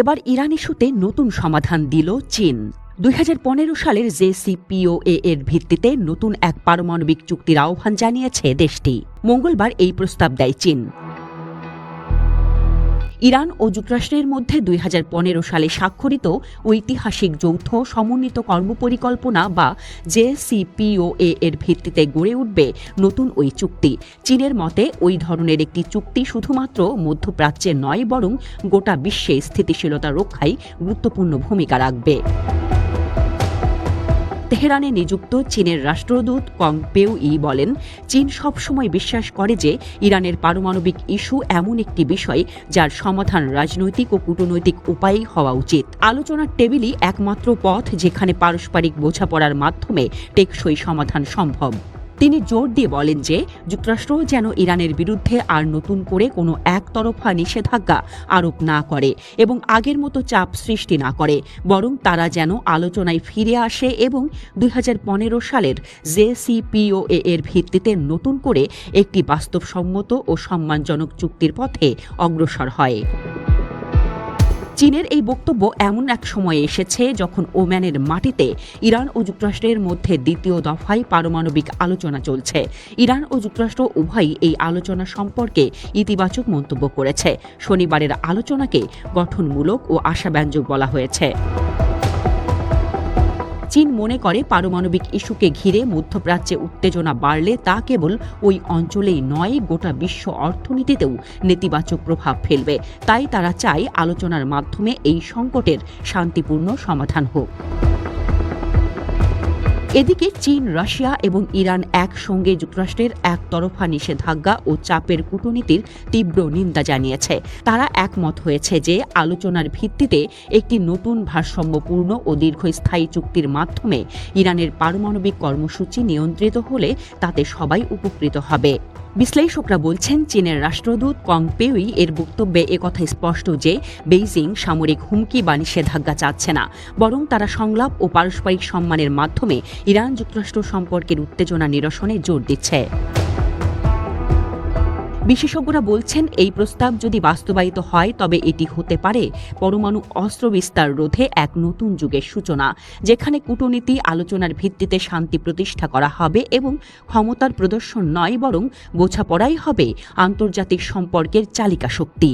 এবার ইরান ইস্যুতে নতুন সমাধান দিল চীন। দুই হাজার পনেরো সালের জেসিপিওএ এর ভিত্তিতে নতুন এক পারমাণবিক চুক্তির আহ্বান জানিয়েছে দেশটি। মঙ্গলবার এই প্রস্তাব দেয় চীন। ইরান ও যুক্তরাষ্ট্রের মধ্যে দুই হাজার পনেরো সালে স্বাক্ষরিত ঐতিহাসিক যৌথ সমন্বিত কর্মপরিকল্পনা বা জেসিপিওএ এর ভিত্তিতে গড়ে উঠবে নতুন ওই চুক্তি। চীনের মতে, ওই ধরনের একটি চুক্তি শুধুমাত্র মধ্যপ্রাচ্যে নয়, বরং গোটা বিশ্বে স্থিতিশীলতা রক্ষায় গুরুত্বপূর্ণ ভূমিকা রাখবে। তেহরানে নিযুক্ত চীনের রাষ্ট্রদূত কং পেউ ই বলেন, চীন সবসময় বিশ্বাস করে যে ইরানের পারমাণবিক ইস্যু এমন একটি বিষয় যার সমাধান রাজনৈতিক ও কূটনৈতিক উপায়ে হওয়া উচিত। আলোচনার টেবিলই একমাত্র পথ যেখানে পারস্পরিক বোঝাপড়ার মাধ্যমে টেকসই সমাধান সম্ভব। তিনি জোর দিয়ে বলেন যে, যুক্তরাষ্ট্র যেন ইরানের বিরুদ্ধে আর নতুন করে কোনো একতরফা নিষেধাজ্ঞা আরোপ না করে এবং আগের মতো চাপ সৃষ্টি না করে, বরং তারা যেন আলোচনায় ফিরে আসে এবং দুই হাজার পনেরো সালের জেসিপিওএ এর ভিত্তিতে নতুন করে একটি বাস্তবসম্মত ও সম্মানজনক চুক্তির পথে অগ্রসর হয়। চীনের এই বক্তব্য এমন এক সময়ে এসেছে যখন ওম্যানের মাটিতে ইরান ও যুক্তরাষ্ট্রের মধ্যে দ্বিতীয় দফায় পারমাণবিক আলোচনা চলছে। ইরান ও যুক্তরাষ্ট্র উভয়ই এই আলোচনা সম্পর্কে ইতিবাচক মন্তব্য করেছে। শনিবারের আলোচনাকে গঠনমূলক ও আশাব্যঞ্জক বলা হয়েছে। চীন মনে করে পারমাণবিক ইস্যুকে ঘিরে মধ্যপ্রাচ্যে উত্তেজনা বাড়লে তা কেবল ওই অঞ্চলেই নয়, গোটা বিশ্ব অর্থনীতিতেও নেতিবাচক প্রভাব ফেলবে। তাই তারা চায় আলোচনার মাধ্যমে এই সংকটের শান্তিপূর্ণ সমাধান হোক। এদিকে চীন, রাশিয়া এবং ইরান একসঙ্গে যুক্তরাষ্ট্রের একতরফা নিষেধাজ্ঞা ও চাপের কূটনীতির তীব্র নিন্দা জানিয়েছে। তারা একমত হয়েছে যে আলোচনার ভিত্তিতে একটি নতুন ভারসাম্যপূর্ণ ও দীর্ঘস্থায়ী চুক্তির মাধ্যমে ইরানের পারমাণবিক কর্মসূচি নিয়ন্ত্রিত হলে তাতে সবাই উপকৃত হবে। বিশ্লেষকরা বলছেন, চীনের রাষ্ট্রদূত কং পেউই এর বক্তব্যে একথা স্পষ্ট যে, বেইজিং সামরিক হুমকি বা নিষেধাজ্ঞা চাচ্ছে না, বরং তারা সংলাপ ও পারস্পরিক সম্মানের মাধ্যমে ইরান যুক্তরাষ্ট্র সম্পর্কের উত্তেজনা নিরসনে জোর দিচ্ছে। বিশেষজ্ঞরা বলছেন, এই প্রস্তাব যদি বাস্তবায়িত হয়, তবে এটি হতে পারে পরমাণু অস্ত্র বিস্তার রোধে এক নতুন যুগের সূচনা, যেখানে কূটনীতি, আলোচনার ভিত্তিতে শান্তি প্রতিষ্ঠা করা হবে এবং ক্ষমতার প্রদর্শন নয়, বরং গোছাপড়াই হবে আন্তর্জাতিক সম্পর্কের চালিকা শক্তি